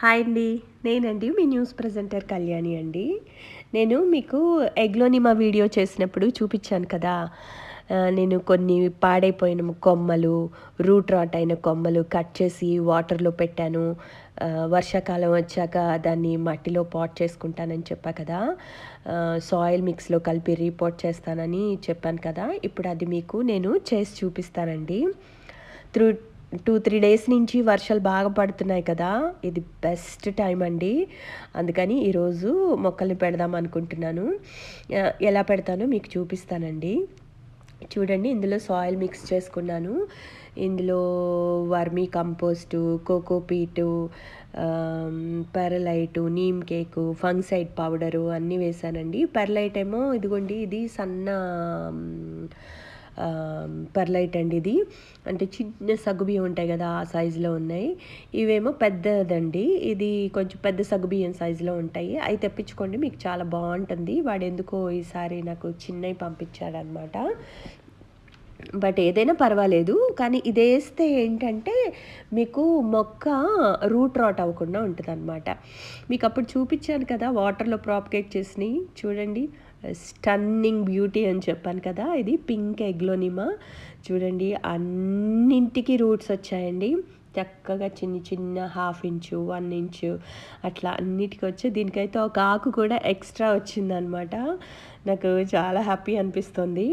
Hi అండి. నేనండి మీ news presenter Kalyani అండి. నేను మీకు ఎగ్లోనిమా వీడియో చేసినప్పుడు చూపించాను కదా. నేను కొన్ని పాడైపోయిన కొమ్మలు రూట్ రాట్ అయిన కొమ్మలు కట్ చేసి వాటర్లో పెట్టాను. వర్షాకాలం వచ్చాక దాన్ని మట్టిలో పాట్ చేసుకుంటానని చెప్పా కదా. సాయిల్ మిక్స్లో కలిపి రీపోర్ట్ చేస్తానని చెప్పాను కదా. ఇప్పుడు అది మీకు నేను చేసి చూపిస్తానండి. త్రూ టూ త్రీ డేస్ నుంచి వర్షాలు బాగా పడుతున్నాయి కదా. ఇది బెస్ట్ టైం అండి. అందుకని ఈరోజు మొక్కల్ని పెడదాం అనుకుంటున్నాను. ఎలా పెడతానో మీకు చూపిస్తానండి. చూడండి ఇందులో సాయిల్ మిక్స్ చేసుకున్నాను. ఇందులో vermi compost cocopeat perlite neem cake fungicide powder అన్నీ వేసానండి పెరలైట్ ఏమో ఇదిగోండి ఇది సన్న పర్లైట్ అండి ఇది. అంటే చిన్న సగ్గుబియ్యం ఉంటాయి కదా ఆ సైజులో ఉన్నాయి. ఇవేమో పెద్దదండి. ఇది కొంచెం పెద్ద సగ్గుబియ్యం సైజులో ఉంటాయి. అవి తెప్పించుకోండి మీకు చాలా బాగుంటుంది. వాడు ఎందుకో ఈసారి నాకు చిన్నవి పంపించాడనమాట బట్ ఏదైనా పర్వాలేదు. కానీ ఇది వేస్తే ఏంటంటే మీకు మొక్క రూట్ రాట్ అవ్వకుండా ఉంటుంది అనమాట మీకు అప్పుడు చూపించాను కదా వాటర్లో ప్రాపగేట్ చేసినవి. చూడండి. స్టన్నింగ్ బ్యూటీ అని చెప్పాను కదా ఇది పింక్ ఎగ్లోనిమా. చూడండి అన్నింటికి రూట్స్ వచ్చాయండి. చక్కగా చిన్న చిన్న హాఫ్ ఇంచు వన్ ఇంచు అట్లా అన్నిటికీ వచ్చి దీనికైతే ఒక ఆకు కూడా ఎక్స్ట్రా వచ్చిందనమాట. నాకు చాలా హ్యాపీ అనిపిస్తుంది.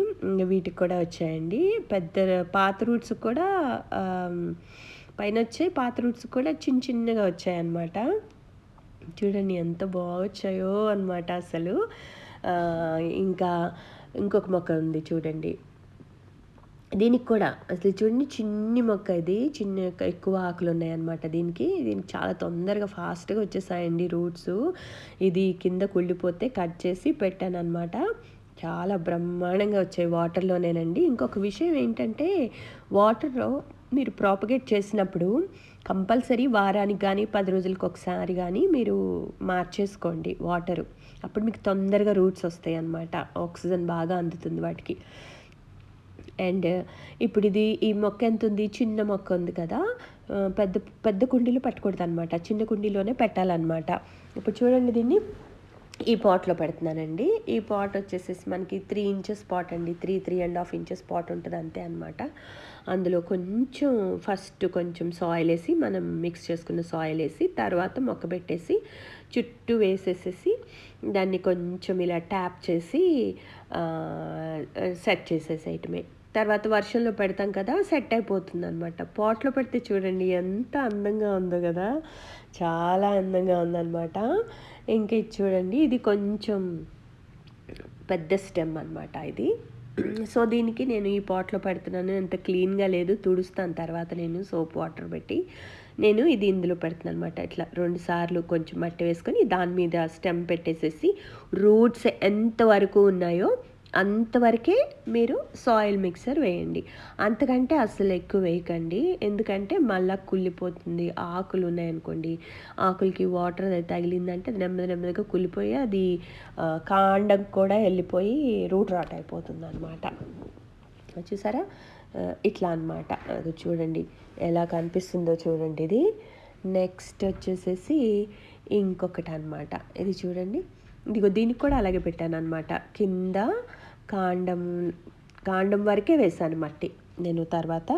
వీటికి కూడా వచ్చాయండి. పెద్ద పాత రూట్స్ కూడా పైన వచ్చాయి పాత రూట్స్ కూడా చిన్న చిన్నగా వచ్చాయన్నమాట. చూడండి ఎంత బాగా వచ్చాయో అనమాట అసలు. ఇంకా ఇంకొక మొక్క ఉంది చూడండి. దీనికి కూడా అసలు చూడండి చిన్ని మొక్క ఇది. చిన్న ఎక్కువ ఆకులు ఉన్నాయన్నమాట దీనికి. దీనికి చాలా తొందరగా ఫాస్ట్గా వచ్చేసాయండి రూట్స్. ఇది కింద కుళ్ళిపోతే కట్ చేసి పెట్టాను అనమాట చాలా బ్రహ్మాండంగా వచ్చాయి వాటర్లోనేనండి. ఇంకొక విషయం ఏంటంటే వాటర్లో మీరు ప్రాపగేట్ చేసినప్పుడు కంపల్సరీ వారానికి కానీ పది రోజులకు ఒకసారి కానీ మీరు మార్చేసుకోండి వాటరు. అప్పుడు మీకు తొందరగా రూట్స్ వస్తాయి అన్నమాట. ఆక్సిజన్ బాగా అందుతుంది వాటికి. అండ్ ఇప్పుడు ఇది ఈ మొక్క ఎంత ఉంది? చిన్న మొక్క ఉంది కదా. పెద్ద పెద్ద కుండీలో పెట్టకూడదు అనమాట చిన్న కుండీలోనే పెట్టాలన్నమాట. ఇప్పుడు చూడండి దీన్ని. ఈ పాట్లో పెడుతున్నానండి. ఈ పాట్ వచ్చేసేసి మనకి త్రీ ఇంచెస్ పాట్ అండి. Three three and half inches pot ఉంటుంది అంతే అనమాట అందులో కొంచెం ఫస్ట్ కొంచెం సాయిల్ వేసి మనం మిక్స్ చేసుకున్న సాయిల్ వేసి తర్వాత మొక్క పెట్టేసి చుట్టూ వేసేసేసి దాన్ని కొంచెం ఇలా ట్యాప్ చేసి సెట్ చేసేసేయటమే. తర్వాత వర్షంలో పెడతాం కదా సెట్ అయిపోతుంది అనమాట పాట్లో పెడితే చూడండి ఎంత అందంగా ఉందో కదా. చాలా అందంగా ఉందన్నమాట. ఇంకా ఇది చూడండి ఇది కొంచెం పెద్ద స్టెమ్ అనమాట ఇది. సో దీనికి నేను ఈ పాట్లో పెడుతున్నాను. ఎంత క్లీన్గా లేదు. తుడుస్తాను తర్వాత నేను సోప్ వాటర్ పెట్టి. నేను ఇది ఇందులో పెడుతున్నాను అనమాట ఇట్లా రెండు సార్లు కొంచెం మట్టి వేసుకొని దాని మీద స్టెమ్ పెట్టేసేసి రూట్స్ ఎంతవరకు ఉన్నాయో అంతవరకే మీరు సాయిల్ మిక్సర్ వేయండి. అంతకంటే అసలు ఎక్కువ వేయకండి. ఎందుకంటే మళ్ళా కుళ్ళిపోతుంది. ఆకులు ఉన్నాయనుకోండి. ఆకులకి వాటర్ అది తగిలిందంటే అది నెమ్మది నెమ్మదిగా కుళ్ళిపోయి అది కాండం కూడా వెళ్ళిపోయి రూట్ రాట్ అయిపోతుంది అనమాట చూసారా? ఇట్లా అనమాట అది చూడండి ఎలా కనిపిస్తుందో చూడండి ఇది. నెక్స్ట్ వచ్చేసేసి ఇంకొకటి అనమాట ఇది చూడండి. ఇదిగో దీనికి కూడా అలాగే పెట్టాను అనమాట కింద కాండం కాండం వరకే వేసాను మట్టి. నేను తర్వాత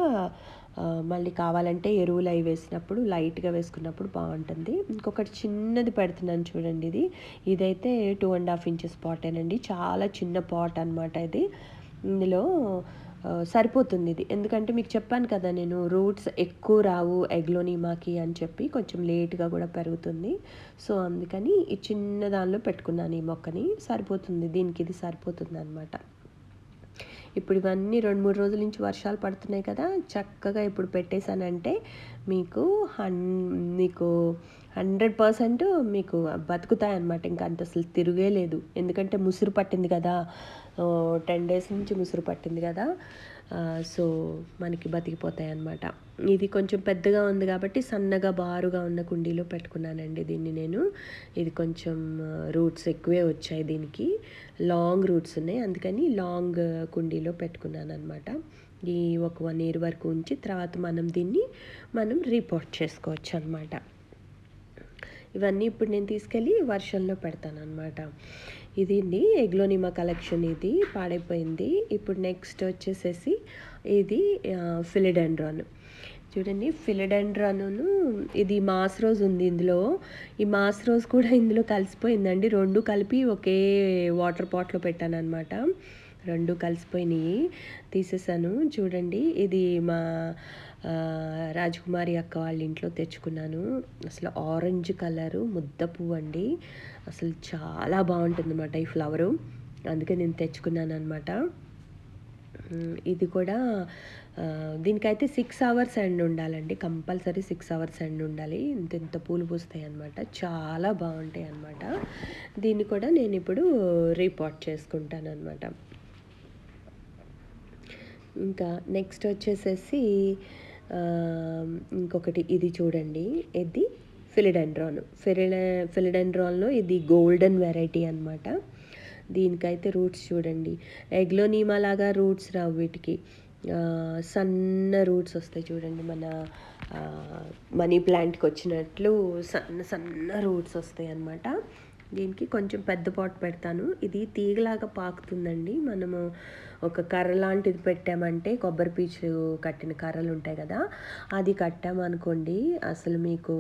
మళ్ళీ కావాలంటే ఎరువులు అవి వేసినప్పుడు లైట్గా వేసుకున్నప్పుడు బాగుంటుంది. ఇంకొకటి చిన్నది పెడుతున్నాను చూడండి ఇది. ఇదైతే టూ అండ్ హాఫ్ ఇంచెస్ పాటేనండి చాలా చిన్న పాట్ అనమాట ఇది. ఇందులో సరిపోతుంది ఇది. ఎందుకంటే మీకు చెప్పాను కదా నేను రూట్స్ ఎక్కువ రావు ఎగ్లోనిమాకి అని చెప్పి కొంచెం లేట్గా కూడా పెరుగుతుంది. సో అందుకని ఈ చిన్న దానిలో పెట్టుకున్నాను ఈ మొక్కని. సరిపోతుంది దీనికి ఇది సరిపోతుంది అనమాట ఇప్పుడు ఇవన్నీ రెండు మూడు రోజుల నుంచి వర్షాలు పడుతున్నాయి కదా చక్కగా ఇప్పుడు పెట్టేశానంటే మీకు హన్ మీకు హండ్రెడ్ పర్సెంట్ మీకు బతుకుతాయన్నమాట. ఇంకా అంత అసలు తిరిగే లేదు. ఎందుకంటే ముసురు పట్టింది కదా టెన్ డేస్ నుంచి ముసురు పట్టింది కదా. సో మనకి బతికిపోతాయి అన్నమాట ఇది కొంచెం పెద్దగా ఉంది కాబట్టి సన్నగా బారుగా ఉన్న కుండీలో పెట్టుకున్నానండి దీన్ని నేను. ఇది కొంచెం రూట్స్ ఎక్కువే వచ్చాయి దీనికి. లాంగ్ రూట్స్ ఉన్నాయి. అందుకని లాంగ్ కుండీలో పెట్టుకున్నాను అనమాట ఈ ఒక వన్ ఇయర్ వరకు ఉంచి తర్వాత మనం దీన్ని మనం రిపోర్ట్ చేసుకోవచ్చు అనమాట ఇవన్నీ ఇప్పుడు నేను తీసుకెళ్ళి వర్షంలో పెడతాను అనమాట ఇది ఎగ్లోనిమా కలెక్షన్ ఇది పాడైపోయింది. ఇప్పుడు నెక్స్ట్ వచ్చేసేసి ఇది ఫిలిడెండ్రాన్. చూడండి ఫిలిడెండ్రాను ఇది మాస్ రోజ్ ఉంది ఇందులో. ఈ మాస్ రోజ్ కూడా ఇందులో కలిసిపోయిందండి. రెండు కలిపి ఒకే వాటర్ పాట్లో పెట్టాను అనమాట రెండు కలిసిపోయినాయి. తీసేసాను. చూడండి ఇది మా రాజకుమారి అక్క వాళ్ళ ఇంట్లో తెచ్చుకున్నాను. అసలు ఆరెంజ్ కలరు ముద్ద పువ్వు అండి. అసలు చాలా బాగుంటుంది అన్నమాట ఈ ఫ్లవరు. అందుకే నేను తెచ్చుకున్నాను అనమాట ఇది కూడా దీనికైతే సిక్స్ అవర్స్ ఎండ్ ఉండాలండి. కంపల్సరీ సిక్స్ అవర్స్ ఎండ్ ఉండాలి. ఇంత ఇంత పూలు పూస్తాయి అనమాట చాలా బాగుంటాయి అనమాట దీన్ని కూడా నేను ఇప్పుడు రిపోర్ట్ చేసుకుంటాను అనమాట ఇంకా నెక్స్ట్ వచ్చేసేసి ఇంకొకటి ఇది చూడండి. ఇది ఫిలిడెండ్రాన్. ఫిలిడ ఫిలిడెండ్రాన్లో ఇది గోల్డెన్ వెరైటీ అనమాట దీనికైతే రూట్స్ చూడండి. ఎగ్లోనీమా లాగా రూట్స్ రావు వీటికి. సన్న రూట్స్ వస్తాయి చూడండి మన మనీ ప్లాంట్కి వచ్చినట్లు సన్న సన్న రూట్స్ వస్తాయి అన్నమాట. దీనికి కొంచెం పెద్ద పాట్ పెడతాను. ఇది తీగలాగా పాకుతుందండి. మనము ఒక కర్ర లాంటిది పెట్టామంటే కొబ్బరి పీచు కట్టిన కర్రలు ఉంటాయి కదా అది కట్టామనుకోండి అసలు మీకు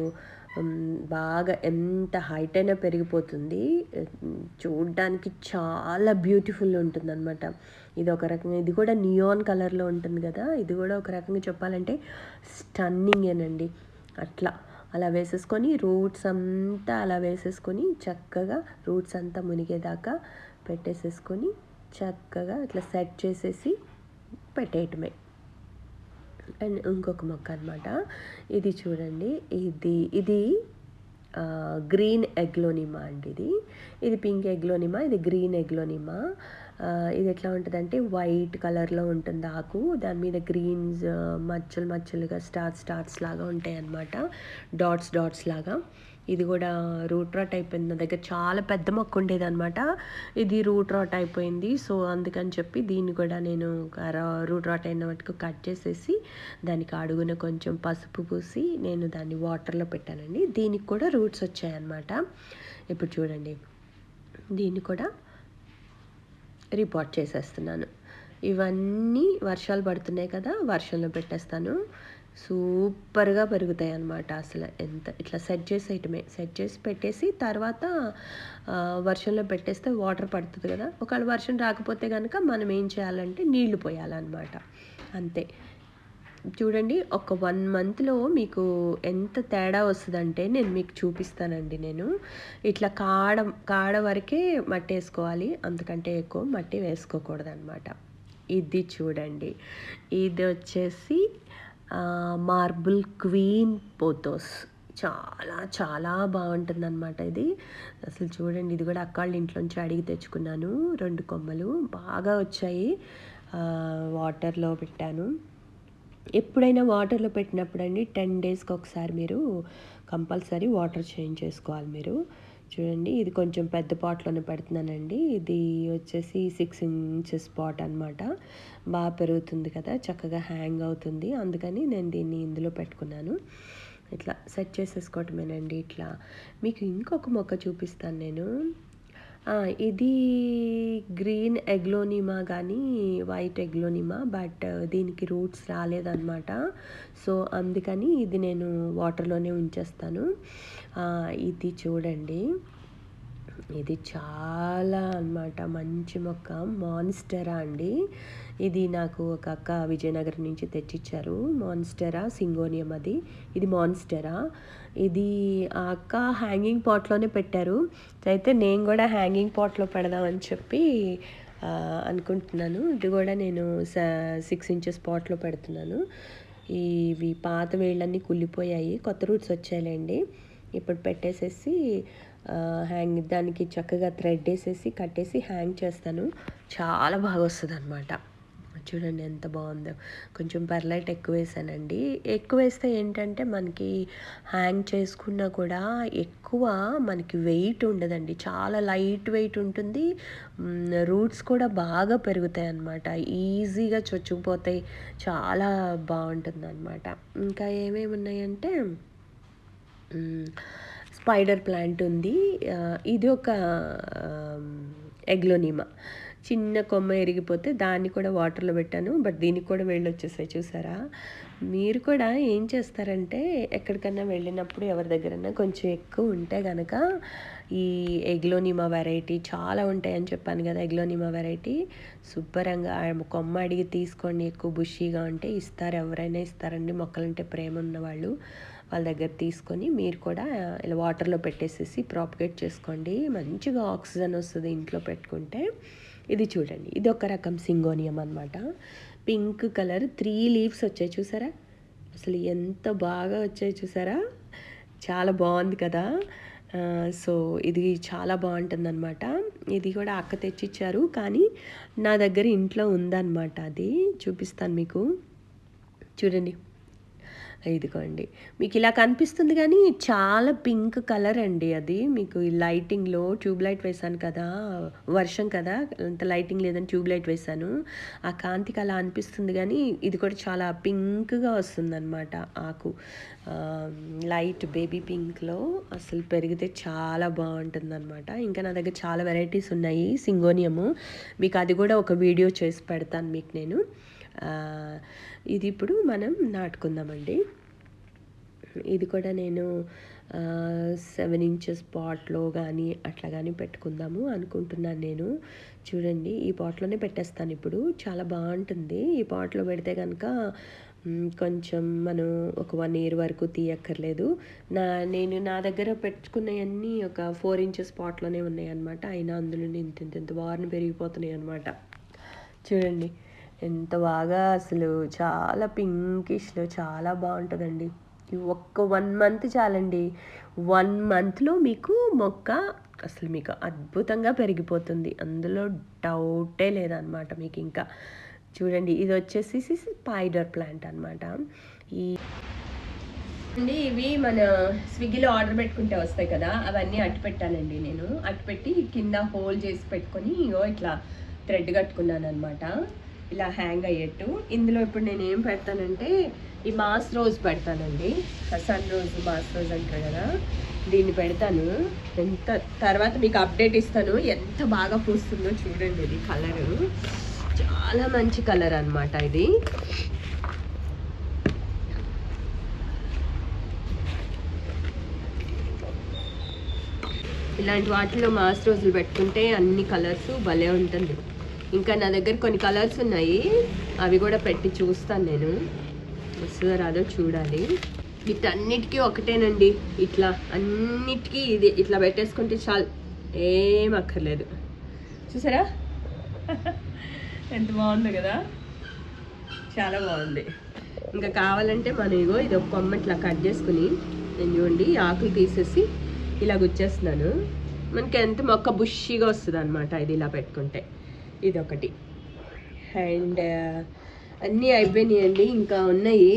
బాగా ఎంత హైట్ అయినా పెరిగిపోతుంది. చూడడానికి చాలా బ్యూటిఫుల్ ఉంటుంది అనమాట ఇది ఒక రకంగా ఇది కూడా నియాన్ కలర్లో ఉంటుంది కదా ఇది కూడా ఒక రకంగా చెప్పాలంటే స్టన్నింగేనండి అట్లా అలా వేసేసుకొని రూట్స్ అంతా అలా వేసేసుకొని చక్కగా రూట్స్ అంతా మునిగేదాకా పెట్టేసేసుకొని చక్కగా ఇట్లా సెట్ చేసేసి పెట్టేయటమే. అండ్ ఇంకొక మొక్క అనమాట ఇది చూడండి. ఇది ఇది గ్రీన్ ఎగ్లోనిమా అండి ఇది. ఇది పింక్ ఎగ్లోనిమా ఇది గ్రీన్ ఎగ్లోనిమా. ఇది ఎట్లా ఉంటుందంటే వైట్ కలర్లో ఉంటుంది ఆకు. దాని మీద గ్రీన్స్ మచ్చలు మచ్చలుగా స్టార్స్ స్టార్స్ లాగా ఉంటాయి అన్నమాట డాట్స్ డాట్స్ లాగా. ఇది కూడా రూట్ రాట్ అయిపోయింది నా దగ్గర. చాలా పెద్ద మొక్క ఉండేది అనమాట ఇది రూట్ రాట్ అయిపోయింది. సో అందుకని చెప్పి దీన్ని కూడా నేను రూట్ రాట్ అయిన మటుకు కట్ చేసేసి దానికి అడుగున కొంచెం పసుపు పూసి నేను దాన్ని వాటర్లో పెట్టానండి. దీనికి కూడా రూట్స్ వచ్చాయన్నమాట. ఇప్పుడు చూడండి. దీన్ని కూడా రిపోర్ట్ చేసేస్తున్నాను. ఇవన్నీ వర్షాలు పడుతున్నాయి కదా వర్షంలో పెట్టేస్తాను. సూపర్గా పెరుగుతాయి అన్నమాట అసలు ఎంత ఇట్లా సెట్ చేసేయటమే సెట్ చేసి పెట్టేసి తర్వాత వర్షంలో పెట్టేస్తే వాటర్ పడుతుంది కదా. ఒకవేళ వర్షం రాకపోతే కనుక మనం ఏం చేయాలంటే నీళ్ళు పోయాలన్నమాట. అంతే. చూడండి ఒక వన్ మంత్లో మీకు ఎంత తేడా వస్తుందంటే నేను మీకు చూపిస్తానండి నేను. ఇట్లా కాడ కాడ వరకే మట్టి వేసుకోవాలి అంతకంటే ఎక్కువ మట్టి వేసుకోకూడదు అనమాట ఇది చూడండి. ఇది వచ్చేసి మార్బుల్ క్వీన్ పోతోస్. చాలా చాలా బాగుంటుంది అనమాట ఇది. అసలు చూడండి ఇది కూడా అక్కాళ్ళ ఇంట్లోంచి అడిగి తెచ్చుకున్నాను. రెండు కొమ్మలు బాగా వచ్చాయి. వాటర్లో పెట్టాను. ఎప్పుడైనా వాటర్లో పెట్టినప్పుడు అండి టెన్ డేస్కి ఒకసారి మీరు కంపల్సరీ వాటర్ చేంజ్ చేసుకోవాలి మీరు. చూడండి. ఇది కొంచెం పెద్ద పాట్లోనే పెడుతున్నానండి. ఇది వచ్చేసి సిక్స్ ఇంచెస్ పాట్ అనమాట బాగా పెరుగుతుంది కదా చక్కగా హ్యాంగ్ అవుతుంది. అందుకని నేను దీన్ని ఇందులో పెట్టుకున్నాను. ఇట్లా సెట్ చేసేసుకోవటమేనండి ఇట్లా. మీకు ఇంకొక మొక్క చూపిస్తాను నేను. ఇది గ్రీన్ ఎగ్లోనిమా కానీ వైట్ ఎగ్లోనిమా బట్ దీనికి రూట్స్ రాలేదన్నమాట. సో అందుకని ఇది నేను వాటర్లోనే ఉంచేస్తాను. ఇది చూడండి. ఇది చాలా అన్నమాట మంచి మొక్క మాన్స్టరా అండి. ఇది నాకు ఒక అక్క విజయనగరం నుంచి తెచ్చిచ్చారు. మాన్స్టరా? సింగోనియం అది. ఇది మాన్స్టరా? ఇది ఆ అక్క హ్యాంగింగ్ పాట్లోనే పెట్టారు. అయితే నేను కూడా హ్యాంగింగ్ పాట్లో పెడదామని చెప్పి అనుకుంటున్నాను. ఇది కూడా నేను సిక్స్ ఇంచెస్ పాట్లో పెడుతున్నాను. ఇవి పాత వేళ్ళన్నీ కుళ్ళిపోయాయి. కొత్త రూట్స్ వచ్చాయిలేండి. ఇప్పుడు పెట్టేసేసి హ్యాంగ్ దానికి చక్కగా థ్రెడ్ వేసేసి కట్టేసి హ్యాంగ్ చేస్తాను. చాలా బాగా వస్తుంది అనమాట చూడండి ఎంత బాగుందో. కొంచెం పర్లైట్ ఎక్కువ వేసానండి ఎక్కువ వేస్తే ఏంటంటే మనకి హ్యాంగ్ చేసుకున్నా కూడా ఎక్కువ మనకి వెయిట్ ఉండదండి. చాలా లైట్ వెయిట్ ఉంటుంది. రూట్స్ కూడా బాగా పెరుగుతాయి అన్నమాట ఈజీగా చొచ్చుకుపోతాయి చాలా బాగుంటుంది అనమాట ఇంకా ఏమేమి ఉన్నాయంటే స్పైడర్ ప్లాంట్ ఉంది. ఇది ఒక ఎగ్లోనిమా. చిన్న కొమ్మ ఎరిగిపోతే దాన్ని కూడా వాటర్లో పెట్టాను. బట్ దీనికి కూడా వెళ్ళి వచ్చేసాయి చూసారా? మీరు కూడా ఏం చేస్తారంటే ఎక్కడికన్నా వెళ్ళినప్పుడు ఎవరి దగ్గరన్నా కొంచెం ఎక్కువ ఉంటే కనుక ఈ ఎగ్లోనిమా వెరైటీ చాలా ఉంటాయని చెప్పాను కదా ఎగ్లోనిమా వెరైటీ. శుభ్రంగా కొమ్మ అడిగి తీసుకోండి ఎక్కువ బుషీగా ఉంటే ఇస్తారు. ఎవరైనా ఇస్తారండి మొక్కలంటే ప్రేమ ఉన్నవాళ్ళు వాళ్ళ దగ్గర తీసుకొని మీరు కూడా ఇలా వాటర్లో పెట్టేసేసి ప్రాపగేట్ చేసుకోండి. మంచిగా ఆక్సిజన్ వస్తుంది ఇంట్లో పెట్టుకుంటే. ఇది చూడండి. ఇది ఒక రకం సింగోనియం అనమాట పింక్ కలర్ త్రీ లీవ్స్ వచ్చాయి చూసారా? అసలు ఎంత బాగా వచ్చాయి చూసారా? చాలా బాగుంది కదా? సో ఇది చాలా బాగుంటుంది అనమాట ఇది కూడా అక్క తెచ్చిచ్చారు. కానీ నా దగ్గర ఇంట్లో ఉందన్నమాట అది. చూపిస్తాను మీకు. చూడండి. ఇదిగోండి. మీకు ఇలా కనిపిస్తుంది కానీ చాలా పింక్ కలర్ అండి అది. మీకు ఈ లైటింగ్లో ట్యూబ్ లైట్ వేశాను కదా వర్షం కదా అంత లైటింగ్ లేదని ట్యూబ్ లైట్ వేశాను. ఆ కాంతికి అలా అనిపిస్తుంది కానీ ఇది కూడా చాలా పింక్గా వస్తుందన్నమాట ఆకు. లైట్ బేబీ పింక్లో అసలు పెరిగితే చాలా బాగుంటుందన్నమాట. ఇంకా నా దగ్గర చాలా వెరైటీస్ ఉన్నాయి సింగోనియము. మీకు అది కూడా ఒక వీడియో చేసి పెడతాను మీకు నేను. ఇది ఇప్పుడు మనం నాటుకుందామండి. ఇది కూడా నేను సెవెన్ ఇంచెస్ పాట్లో కానీ అట్లా కానీ పెట్టుకుందాము అనుకుంటున్నాను నేను. చూడండి ఈ పాట్లోనే పెట్టేస్తాను ఇప్పుడు. చాలా బాగుంటుంది. ఈ పాట్లో పెడితే కనుక కొంచెం మనం ఒక వన్ ఇయర్ వరకు తీయక్కర్లేదు. నా నేను నా దగ్గర పెట్టుకున్నవన్నీ ఒక ఫోర్ ఇంచెస్ పాట్లోనే ఉన్నాయి అనమాట అయినా అందులో ఇంత ఇంత ఇంత వారిని పెరిగిపోతున్నాయి అనమాట చూడండి ఎంత బాగా అసలు చాలా పింకిష్లో చాలా బాగుంటుందండి. ఒక్క వన్ మంత్ చాలండి. వన్ మంత్లో మీకు మొక్క అసలు మీకు అద్భుతంగా పెరిగిపోతుంది. అందులో డౌటే లేదనమాట మీకు ఇంకా చూడండి ఇది వచ్చేసి స్పైడర్ ప్లాంట్ అనమాట ఈ అండి ఇవి మన స్విగ్గీలో ఆర్డర్ పెట్టుకుంటే వస్తాయి కదా అవన్నీ అట్టు పెట్టానండి నేను. అట్టు పెట్టి కింద హోల్ చేసి పెట్టుకొని ఇగో ఇట్లా థ్రెడ్ కట్టుకున్నాను అనమాట ఇలా హ్యాంగ్ అయ్యేట్టు. ఇందులో ఇప్పుడు నేను ఏం పెడతానంటే ఈ మాస్ రోజ్ పెడతానండి. సన్ రోజ్ మాస్ రోజ్ అంటారు కదా. దీన్ని పెడతాను. ఎంత తర్వాత మీకు అప్డేట్ ఇస్తాను. ఎంత బాగా పూస్తుందో చూడండి ఇది కలరు చాలా మంచి కలర్ అనమాట ఇది. ఇలాంటి వాటిలో మాస్ రోజులు పెట్టుకుంటే అన్ని కలర్స్ భలే ఉంటుంది. ఇంకా నా దగ్గర కొన్ని కలర్స్ ఉన్నాయి. అవి కూడా పెట్టి చూస్తాను నేను. వస్తుందో రాదో చూడాలి. వీటన్నిటికీ ఒకటేనండి. ఇట్లా అన్నిటికీ ఇది. ఇట్లా పెట్టేసుకుంటే చాలు. ఏం అక్కర్లేదు. చూసారా? ఎంత బాగుందో కదా. చాలా బాగుంది. ఇంకా కావాలంటే మనం ఇగో ఇది ఒక కొమ్మ ఇట్లా కట్ చేసుకుని నేను చూడండి ఆకులు తీసేసి ఇలా గుచ్చేస్తున్నాను మనకి ఎంత మొక్క బుషిగా వస్తుంది అనమాట ఇది ఇలా పెట్టుకుంటే. ఇది ఒకటి అండ్ అన్నీ అయిపోయినాయండి. ఇంకా ఉన్నాయి.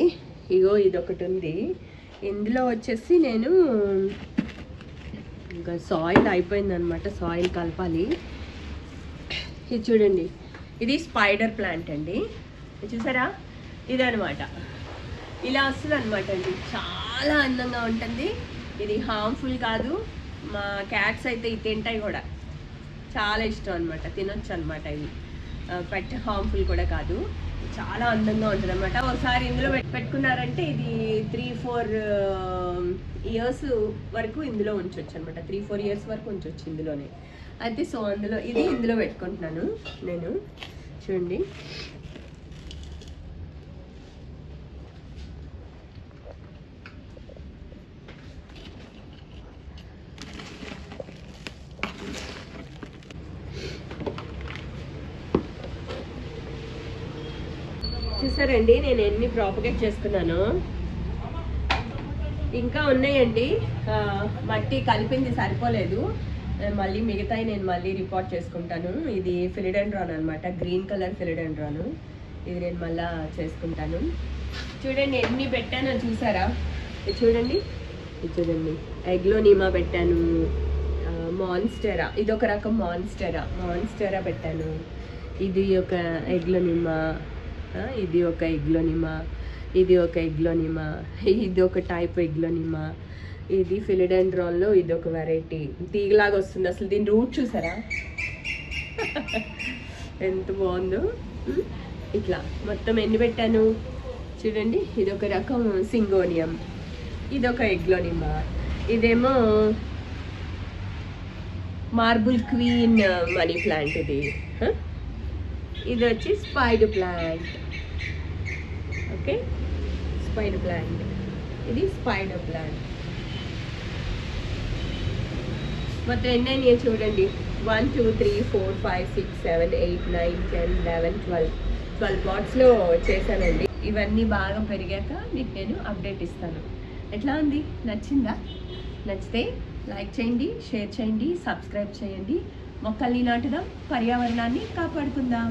ఇగో ఇది ఒకటి ఉంది ఇందులో వచ్చేసి నేను ఇంకా సాయిల్ అయిపోయింది అనమాట సాయిల్ కలపాలి. ఇది చూడండి. ఇది స్పైడర్ ప్లాంట్ అండి. ఇది చూసారా? ఇదనమాట. ఇలా వస్తుంది అనమాట అండి. చాలా అందంగా ఉంటుంది. ఇది హార్మ్ఫుల్ కాదు. మా క్యాట్స్ అయితే ఇది తింటాయి కూడా. చాలా ఇష్టం అనమాట తినొచ్చు అనమాట ఇవి. పెట్ హార్మ్ఫుల్ కూడా కాదు. చాలా అందంగా ఉంటుంది అనమాట ఒకసారి ఇందులో పెట్టుకున్నారంటే ఇది త్రీ ఫోర్ ఇయర్స్ వరకు ఇందులో ఉంచవచ్చు అనమాట త్రీ ఫోర్ ఇయర్స్ వరకు ఉంచవచ్చు ఇందులోనే. అయితే సో అందులో ఇది ఇందులో పెట్టుకుంటున్నాను నేను. చూడండి. చూసారండి నేను ఎన్ని ప్రాపగేట్ చేసుకున్నాను ఇంకా ఉన్నాయండి. మట్టి కలిపింది సరిపోలేదు. మళ్ళీ మిగతాయి నేను మళ్ళీ రిపోర్ట్ చేసుకుంటాను. ఇది ఫిలిడెండ్రాన్ అనమాట గ్రీన్ కలర్ ఫిలిడెండ్రాన్ ఇది నేను మళ్ళా చేసుకుంటాను. చూడండి ఎన్ని పెట్టానో చూసారా? ఇది చూడండి. ఇది చూడండి. ఎగ్లోనీమా పెట్టాను. మాన్స్టెరా ఇది ఒక రకం మాన్స్టెరా మాన్స్టెరా పెట్టాను. ఇది ఒక ఎగ్లోనిమా ఇది ఒక ఎగ్లోనిమా ఇది ఒక ఎగ్లోనిమా ఇది ఒక టైప్ ఎగ్లోనిమా ఇది ఫిలిడెండ్రాన్లో ఇది ఒక వెరైటీ. తీగలాగా వస్తుంది అసలు దీని రూట్ చూసారా? ఎంత బాగుందో. ఇట్లా మొత్తం ఎన్ని పెట్టాను? చూడండి ఇది ఒక రకం సింగోనియం ఇది ఒక ఎగ్లోనిమా ఇదేమో మార్బుల్ క్వీన్ మనీ ప్లాంట్ ఇది ఇది వచ్చి spider plant. Okay? Spider plant. ఇది స్పైడర్ ప్లాంట్. మొత్తం ఎన్ని చూడండి? One two three four five six seven eight nine ten eleven twelve. Twelve పాట్స్లో చేశానండి. ఇవన్నీ బాగా పెరిగాక మీకు నేను అప్డేట్ ఇస్తాను. ఎట్లా ఉంది? నచ్చిందా? నచ్చితే లైక్ చేయండి షేర్ చేయండి సబ్స్క్రైబ్ చేయండి. మొక్కల్ని నాటడం పర్యావరణాన్ని కాపాడుకుందాం.